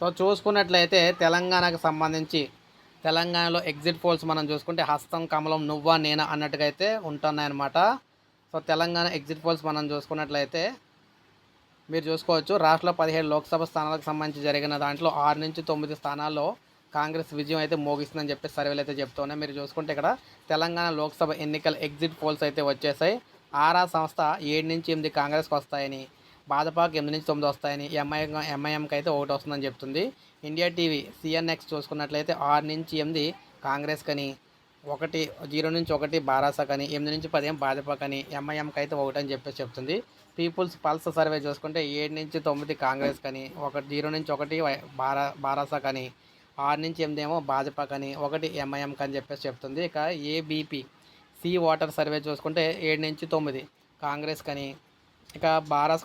So చూసుకున్నట్లయితే తెలంగాణకు సంబంధించి తెలంగాణలో ఎగ్జిట్ పోల్స్ మనం చూసుకుంటే హస్తం కమలం నువ్వా నేనా అన్నట్టుగా అయితే ఉంటున్నాయన్నమాట. సో తెలంగాణ ఎగ్జిట్ పోల్స్ మనం చూసుకున్నట్లయితే మీరు చూసుకోవచ్చు రాష్ట్రంలో పదిహేడు లోక్సభ స్థానాలకు సంబంధించి జరిగిన దాంట్లో ఆరు నుంచి తొమ్మిది స్థానాల్లో కాంగ్రెస్ విజయం అయితే మోగిస్తుందని చెప్పి సర్వేలు అయితే చెప్తున్నాయి మీరు చూసుకుంటే ఇక్కడ తెలంగాణ లోక్సభ ఎన్నికల ఎగ్జిట్ పోల్స్ అయితే వచ్చేసాయి. ఆరా సంస్థ ఏడు నుంచి ఎనిమిది కాంగ్రెస్కి వస్తాయని భాజపాకి ఎనిమిది నుంచి తొమ్మిది వస్తాయని ఎంఐ ఎంఐఎంకి అయితే ఒకటి వస్తుందని చెప్తుంది. ఇండియా టీవీ సిఎన్ఎక్స్ చూసుకున్నట్లయితే ఆరు నుంచి ఎనిమిది కాంగ్రెస్ కని ఒకటి జీరో నుంచి ఒకటి బారాసా కానీ ఎనిమిది నుంచి పదిహేను భాజపా కానీ ఎంఐఎంకి అయితే ఒకటి అని చెప్పేసి చెప్తుంది. పీపుల్స్ పల్స్ సర్వే చూసుకుంటే ఏడు నుంచి తొమ్మిది కాంగ్రెస్ కానీ ఒకటి జీరో నుంచి ఒకటి బారా బారాసా కానీ ఆరు నుంచి ఎనిమిది ఏమో భాజపా కానీ ఒకటి ఎంఐఎం అని చెప్పేసి చెప్తుంది. ఇక ఏబీపీ సి వాటర్ సర్వే చూసుకుంటే ఏడు నుంచి తొమ్మిది కాంగ్రెస్ కానీ ఇక బారాస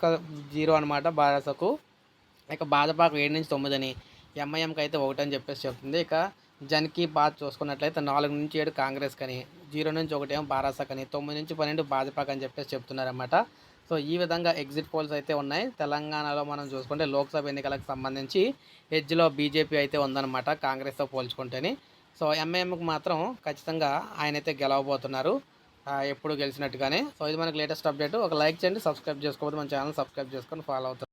జీరో అనమాట బారాసకు. ఇక బాజపాకు ఏడు నుంచి తొమ్మిది అని ఎంఐఎంకి అయితే ఒకటి అని చెప్పేసి చెప్తుంది. ఇక జన్కి బాత్ చూసుకున్నట్లయితే నాలుగు నుంచి ఏడు కాంగ్రెస్ కని జీరో నుంచి ఒకటేమో ఏమో బారాస కని తొమ్మిది నుంచి పన్నెండు భాజపాకి అని చెప్పేసి చెప్తున్నారన్నమాట. సో ఈ విధంగా ఎగ్జిట్ పోల్స్ అయితే ఉన్నాయి. తెలంగాణలో మనం చూసుకుంటే లోక్సభ ఎన్నికలకు సంబంధించి ఎడ్జ్లో బీజేపీ అయితే ఉందన్నమాట కాంగ్రెస్తో పోల్చుకుంటేనే. సో ఎంఐఎంకి మాత్రం ఖచ్చితంగా ఆయన అయితే గెలవబోతున్నారు. ఎప్పుడు గెలిచినట్టుగానే. సో ఇది మనకి లేటెస్ట్ అప్డేట్ ఒక లైక్ చేయండి సబ్స్క్రైబ్ చేసుకోకపోతే మన ఛానల్ సబ్స్క్రైబ్ చేసుకొని ఫాలో అవుతారు.